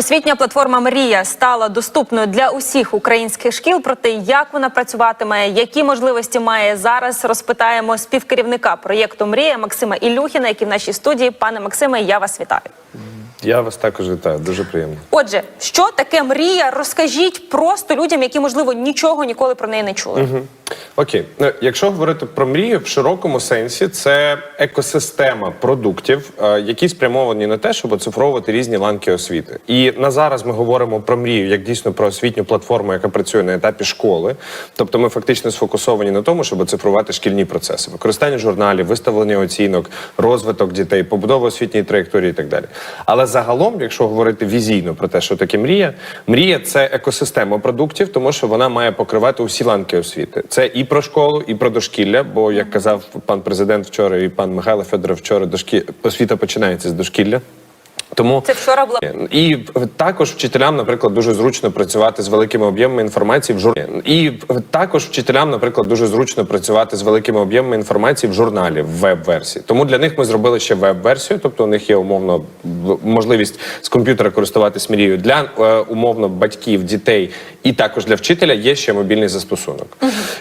Освітня платформа Мрія стала доступною для усіх українських шкіл. Про те, як вона працюватиме, які можливості має зараз, розпитаємо співкерівника проєкту Мрія Максима Ілюхіна, який в нашій студії. Пане Максиме, я вас вітаю. Я вас також вітаю, дуже приємно. Отже, що таке мрія? Розкажіть просто людям, які можливо нічого ніколи про неї не чули. Окей, Ну, якщо говорити про мрію в широкому сенсі, це екосистема продуктів, е, які спрямовані на те, щоб оцифровувати різні ланки освіти. І на зараз ми говоримо про мрію як дійсно про освітню платформу, яка працює на етапі школи. Тобто, ми фактично сфокусовані на тому, щоб оцифрувати шкільні процеси, використання журналів, виставлення оцінок, розвиток дітей, побудова освітньої траєкторії і так далі. Але загалом, якщо говорити візійно про те, що таке мрія, мрія це екосистема продуктів, тому що вона має покривати усі ланки освіти. Це і про школу, і про дошкілля. Бо як казав пан президент вчора, і пан Михайло Федоров вчора, дошкі... освіта починається з дошкілля. Тому Це вчора була і також вчителям, наприклад, дуже зручно працювати з великими об'ємами інформації в журналі. І також вчителям, наприклад, дуже зручно працювати з великими об'ємами інформації в журналі в веб-версії. Тому для них ми зробили ще веб-версію, тобто у них є умовно можливість з комп'ютера користуватись мрією для е, умовно батьків, дітей і також для вчителя є ще мобільний застосунок.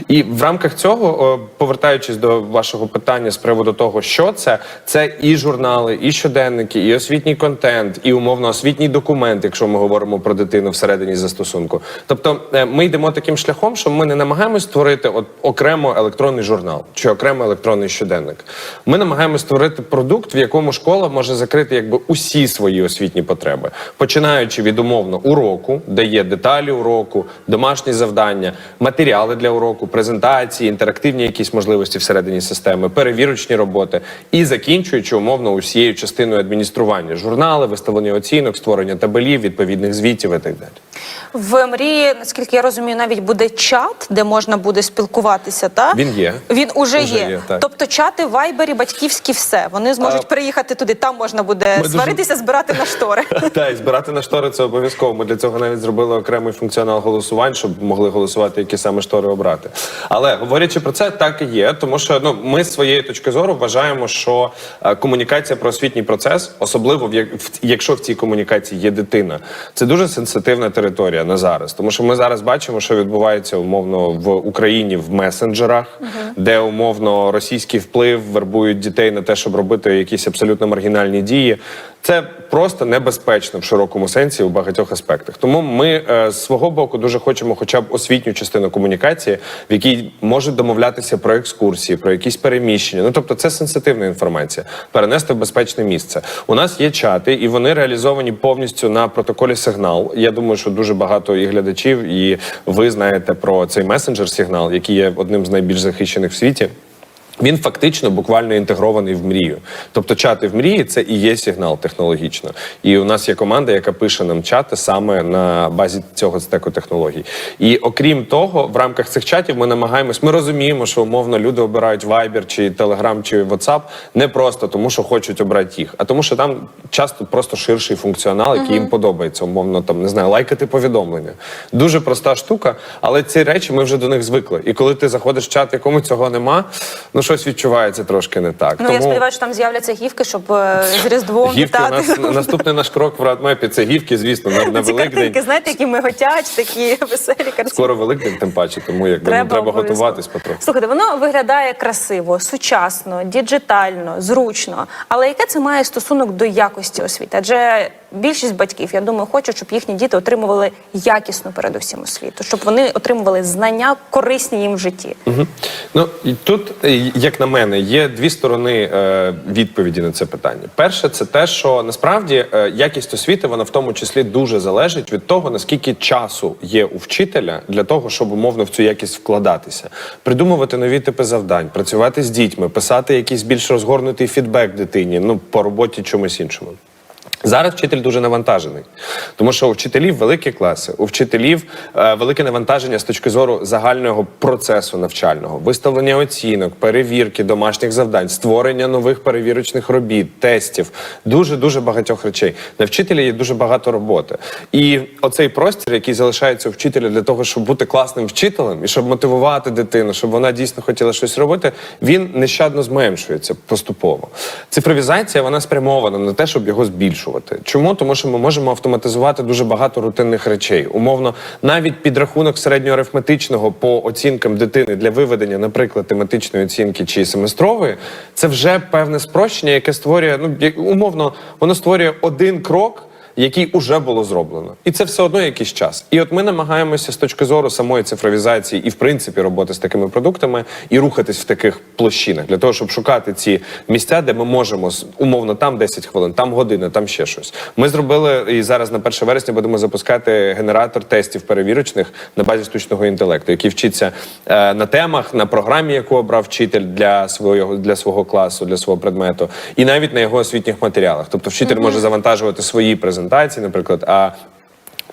І в рамках цього, е, повертаючись до вашого питання з приводу того, що це, це і журнали, і щоденники, і освітній контент, і умовно освітній документ, якщо ми говоримо про дитину всередині застосунку. Тобто е, ми йдемо таким шляхом, що ми не намагаємось створити от окремо електронний журнал чи окремо електронний щоденник. Ми намагаємось створити продукт, в якому школа може закрити якби усі свої освітні потреби, починаючи від умовно уроку, де є деталі уроку, домашні завдання, матеріали для уроку, презентації, інтерактивні якісь можливості всередині системи, перевірочні роботи, і закінчуючи умовно усією частиною адміністрування журнали, виставлення оцінок, створення табелів, відповідних звітів і так далі. В мрії. Наскільки я розумію, навіть буде чат, де можна буде спілкуватися. Та Він є. Він уже, Уже є. є, так. Тобто чати вайбері, батьківські, все. Вони зможуть А, приїхати туди. Там можна буде дуже- сваритися, збирати на штори. Так, і збирати на штори це обов'язково. Ми для цього навіть зробили окремий функціонал голосувань, щоб могли голосувати, які саме штори обрати. Але говорячи про це, так і є, тому що ну ми з своєї точки зору вважаємо, що е, комунікація про освітній процес, особливо в як- в- якщо в цій комунікації є дитина, це дуже сенситивна територія на зараз. Тому що ми зараз бачимо, що відбувається умовно в Україні в месенджерах, де умовно російський вплив вербують дітей на те, щоб робити якісь абсолютно маргінальні дії. Це просто небезпечно в широкому сенсі у багатьох аспектах. Тому ми е, з свого боку дуже хочемо, хоча б освітню частину комунікації, в якій можуть домовлятися про екскурсії, про якісь переміщення. Ну тобто, це сенситивна інформація, перенести в безпечне місце. У нас є чати, і вони реалізовані повністю на протоколі сигнал. Я думаю, що дуже багато і глядачів, і ви знаєте про цей месенджер сигнал, який є одним з найбільш захищених в світі. Він фактично буквально інтегрований в мрію. Тобто чати в мрії це і є сигнал технологічно. І у нас є команда, яка пише нам чати саме на базі цього стеку технологій. І окрім того, в рамках цих чатів ми намагаємось. Ми розуміємо, що умовно люди обирають Viber чи Telegram чи WhatsApp не просто тому, що хочуть обрати їх, а тому, що там часто просто ширший функціонал, який їм подобається. Умовно там не знаю, лайкати повідомлення. Дуже проста штука, але ці речі ми вже до них звикли. І коли ти заходиш в чат, якому цього нема, ну щось відчувається трошки не так. Ну я сподіваюся, що там з'являться гівки, щоб е, з Різдвом Гівки вітати. нас наступний наш крок в Радмепі це гівки, звісно, на, на Великдень. картинки, знаєте, які миготять, такі веселі картинки. Скоро Великдень, тим паче, тому якби треба, ну, треба готуватись потроху. Слухайте, воно виглядає красиво, сучасно, діджитально, зручно. Але яке це має стосунок до якості освіти? Адже більшість батьків, я думаю, хочуть, щоб їхні діти отримували якісну, передусім освіту, щоб вони отримували знання корисні їм в житті. Мгм. Ну і тут, е, як на мене, є дві сторони е, відповіді на це питання. Перше, це те, що насправді е, якість освіти вона в тому числі дуже залежить від того, наскільки часу є у вчителя для того, щоб умовно в цю якість вкладатися, придумувати нові типи завдань, працювати з дітьми, писати якийсь більш розгорнутий фідбек дитині, ну по роботі чомусь іншому. Зараз вчитель дуже навантажений, тому що у вчителів великі класи, у вчителів е, велике навантаження з точки зору загального процесу навчального, виставлення оцінок, перевірки домашніх завдань, створення нових перевірочних робіт, тестів, дуже дуже багатьох речей. На вчителя є дуже багато роботи. І оцей простір, який залишається у вчителя для того, щоб бути класним вчителем і щоб мотивувати дитину, щоб вона дійсно хотіла щось робити, він нещадно зменшується поступово. Цифровізація вона спрямована на те, щоб його збільшувати. Збільшувати. Чому? Тому що ми можемо автоматизувати дуже багато рутинних речей. Умовно, навіть підрахунок середньоарифметичного по оцінкам дитини для виведення, наприклад, тематичної оцінки чи семестрової, це вже певне спрощення, яке створює, ну умовно, воно створює один крок який уже було зроблено, і це все одно якийсь час. І от ми намагаємося з точки зору самої цифровізації і в принципі роботи з такими продуктами і рухатись в таких площинах для того, щоб шукати ці місця, де ми можемо умовно там 10 хвилин, там година, там ще щось. Ми зробили і зараз на 1 вересня будемо запускати генератор тестів перевірочних на базі штучного інтелекту, який вчиться е, на темах, на програмі, яку обрав вчитель для свого для свого класу, для свого предмету, і навіть на його освітніх матеріалах. Тобто, вчитель може завантажувати свої презентації, наприклад, а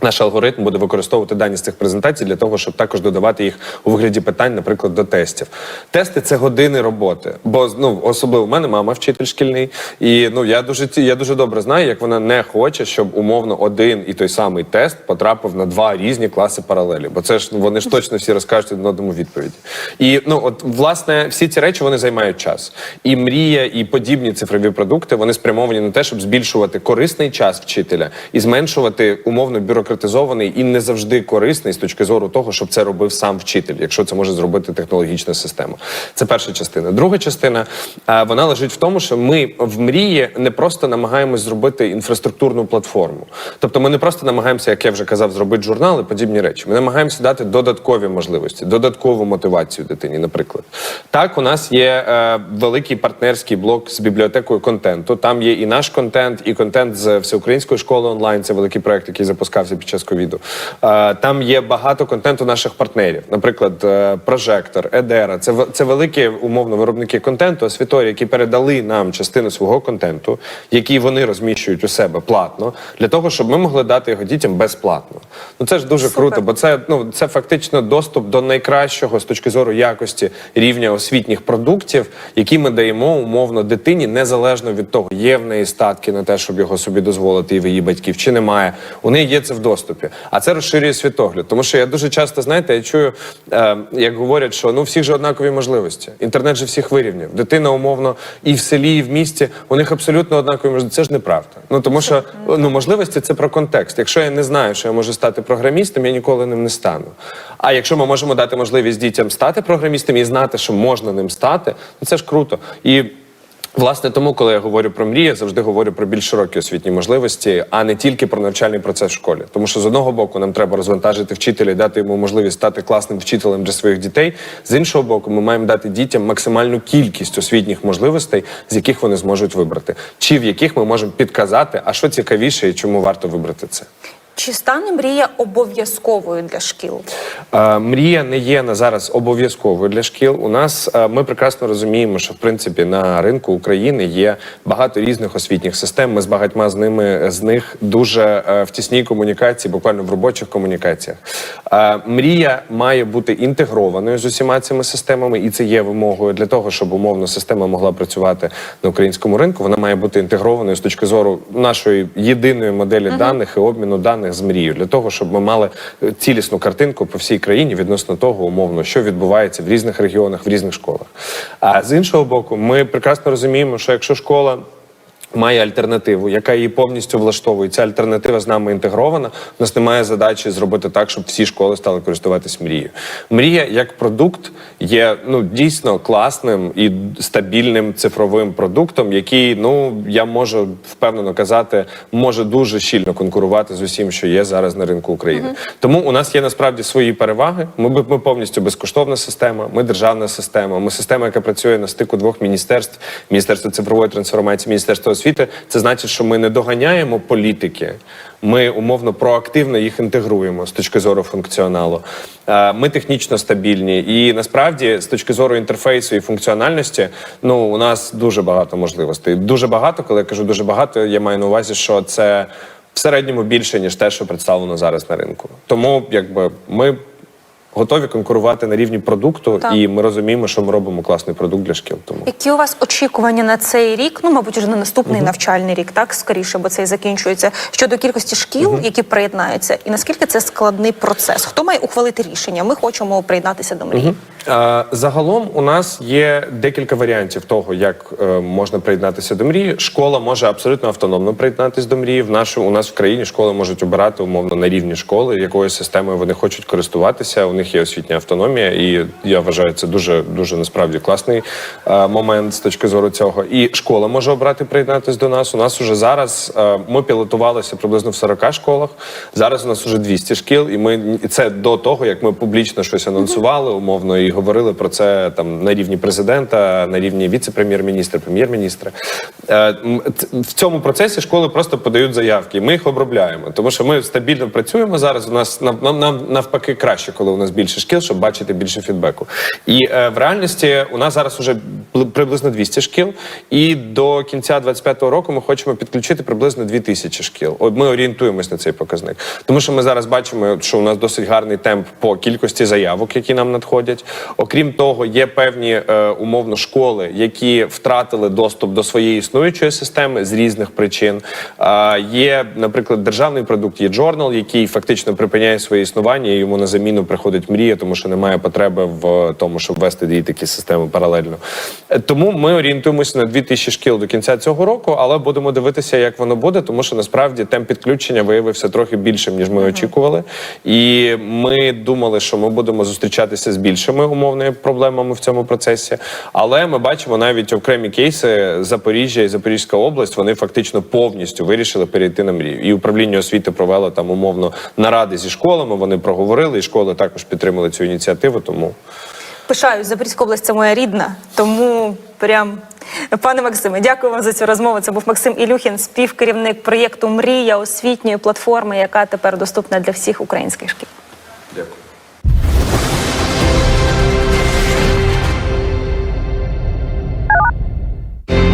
наш алгоритм буде використовувати дані з цих презентацій для того, щоб також додавати їх у вигляді питань, наприклад, до тестів. Тести це години роботи. Бо ну особливо в мене мама вчитель шкільний, і ну я дуже я дуже добре знаю, як вона не хоче, щоб умовно один і той самий тест потрапив на два різні класи паралелі. Бо це ж ну, вони ж точно всі розкажуть один одному відповіді. І ну от власне всі ці речі вони займають час. І мрія, і подібні цифрові продукти вони спрямовані на те, щоб збільшувати корисний час вчителя і зменшувати умовно бюрократизований і не завжди корисний з точки зору того, щоб це робив сам вчитель, якщо це може зробити технологічна система. Це перша частина. Друга частина е, вона лежить в тому, що ми в мрії не просто намагаємось зробити інфраструктурну платформу. Тобто, ми не просто намагаємося, як я вже казав, зробити журнал і подібні речі. Ми намагаємося дати додаткові можливості, додаткову мотивацію дитині. Наприклад, так у нас є е, великий партнерський блок з бібліотекою контенту. Там є і наш контент, і контент з всеукраїнської школи онлайн. Це великий проект, який запускався під час ковіду. Е, там є багато контенту наших партнерів, наприклад, е, Прожектор, Едера. Це це великі умовно виробники контенту, освіторі, які передали нам частину свого контенту, який вони розміщують у себе платно, для того, щоб ми могли дати його дітям безплатно. Ну це ж дуже Супер. круто, бо це ну це фактично доступ до найкращого з точки зору якості рівня освітніх продуктів, які ми даємо умовно дитині, незалежно від того, є в неї статки на те, щоб його собі дозволити, і в її батьків, чи немає. У неї є це в доступі. А це розширює світогляд. Тому що я дуже часто, знаєте, я чую, е, як говорять, що ну всіх же однакові можливості. Інтернет же всіх вирівняв. Дитина умовно і в селі, і в місті у них абсолютно однакові можливості. Це ж неправда. Ну тому що ну можливості це про контекст. Якщо я не знаю, що я можу стати програмістом, я ніколи ним не стану. А якщо ми можемо дати можливість дітям стати програмістами і знати, що можна ним стати, ну це ж круто. І Власне, тому, коли я говорю про мрії, я завжди говорю про більш широкі освітні можливості, а не тільки про навчальний процес в школі. Тому що з одного боку нам треба розвантажити вчителя і дати йому можливість стати класним вчителем для своїх дітей. З іншого боку, ми маємо дати дітям максимальну кількість освітніх можливостей, з яких вони зможуть вибрати, чи в яких ми можемо підказати, а що цікавіше і чому варто вибрати це. Чи стане мрія обов'язковою для шкіл? Е, Мрія не є на зараз обов'язковою для шкіл. У нас е, ми прекрасно розуміємо, що в принципі на ринку України є багато різних освітніх систем. Ми з багатьма з ними з них дуже е, в тісній комунікації, буквально в робочих комунікаціях. Е, Мрія має бути інтегрованою з усіма цими системами, і це є вимогою для того, щоб умовно система могла працювати на українському ринку. Вона має бути інтегрованою з точки зору нашої єдиної моделі даних і обміну даних з мрією, для того, щоб ми мали е, цілісну картинку по всій країні відносно того, умовно, що відбувається в різних регіонах, в різних школах. А з іншого боку, ми прекрасно розуміємо, що якщо школа має альтернативу, яка її повністю влаштовує. Ця альтернатива з нами інтегрована. У нас немає задачі зробити так, щоб всі школи стали користуватись мрією. Мрія як продукт є ну дійсно класним і стабільним цифровим продуктом, який ну я можу впевнено казати, може дуже щільно конкурувати з усім, що є зараз на ринку України. Тому у нас є насправді свої переваги. Ми ми повністю безкоштовна система. Ми державна система. Ми система, яка працює на стику двох міністерств: міністерства цифрової трансформації, міністерства освіти. Це значить, що ми не доганяємо політики. Ми умовно проактивно їх інтегруємо з точки зору функціоналу. Е, Ми технічно стабільні, і насправді, з точки зору інтерфейсу і функціональності, ну у нас дуже багато можливостей. Дуже багато, коли я кажу дуже багато, я маю на увазі, що це в середньому більше ніж те, що представлено зараз на ринку. Тому якби ми готові конкурувати на рівні продукту, Так. і ми розуміємо, що ми робимо класний продукт для шкіл. Тому Які у вас очікування на цей рік? Ну, мабуть, вже на наступний навчальний рік, так скоріше, бо цей закінчується щодо кількості шкіл, які приєднаються, і наскільки це складний процес? Хто має ухвалити рішення? Ми хочемо приєднатися до мрії. Е, Загалом у нас є декілька варіантів того, як е, можна приєднатися до мрії. Школа може абсолютно автономно приєднатися до мрії. В нашому у нас в країні школи можуть обирати умовно на рівні школи, якою системою вони хочуть користуватися. У них є освітня автономія, і я вважаю, це дуже дуже насправді класний е, момент з точки зору цього. І школа може обрати приєднатися до нас. У нас уже зараз е, ми пілотувалися приблизно в 40 школах. Зараз у нас уже 200 шкіл, і ми це до того, як ми публічно щось анонсували, умовно, і говорили про це там на рівні президента, на рівні віце-прем'єр-міністра, прем'єр-міністра. Е, В цьому процесі школи просто подають заявки, і ми їх обробляємо, тому що ми стабільно працюємо зараз. У нас нам, нам навпаки краще, коли у нас більше шкіл, щоб бачити більше фідбеку. І е, в реальності у нас зараз вже приблизно 200 шкіл, і до кінця 25-го року ми хочемо підключити приблизно 2000 шкіл. От ми орієнтуємось на цей показник, тому що ми зараз бачимо, що у нас досить гарний темп по кількості заявок, які нам надходять. Окрім того, є певні е, умовно школи, які втратили доступ до своєї існуючої системи з різних причин. А, є, наприклад, державний продукт, є Journal, який фактично припиняє своє існування, і йому на заміну приходить мрія, тому що немає потреби в тому, щоб вести дві такі системи паралельно. Е, Тому ми орієнтуємося на 2000 шкіл до кінця цього року, але будемо дивитися, як воно буде, тому що насправді темп підключення виявився трохи більшим, ніж ми очікували. І ми думали, що ми будемо зустрічатися з більшими умовними проблемами в цьому процесі. Але ми бачимо навіть окремі кейси Запоріжжя і Запорізька область. Вони фактично повністю вирішили перейти на мрію. І управління освіти провело там умовно наради зі школами. Вони проговорили, і школи також підтримали цю ініціативу. Тому Пишаюсь, Запорізька область це моя рідна, тому прям. Пане Максиме, дякую вам за цю розмову. Це був Максим Ілюхін, співкерівник проєкту Мрія освітньої платформи, яка тепер доступна для всіх українських шкіл. дякую.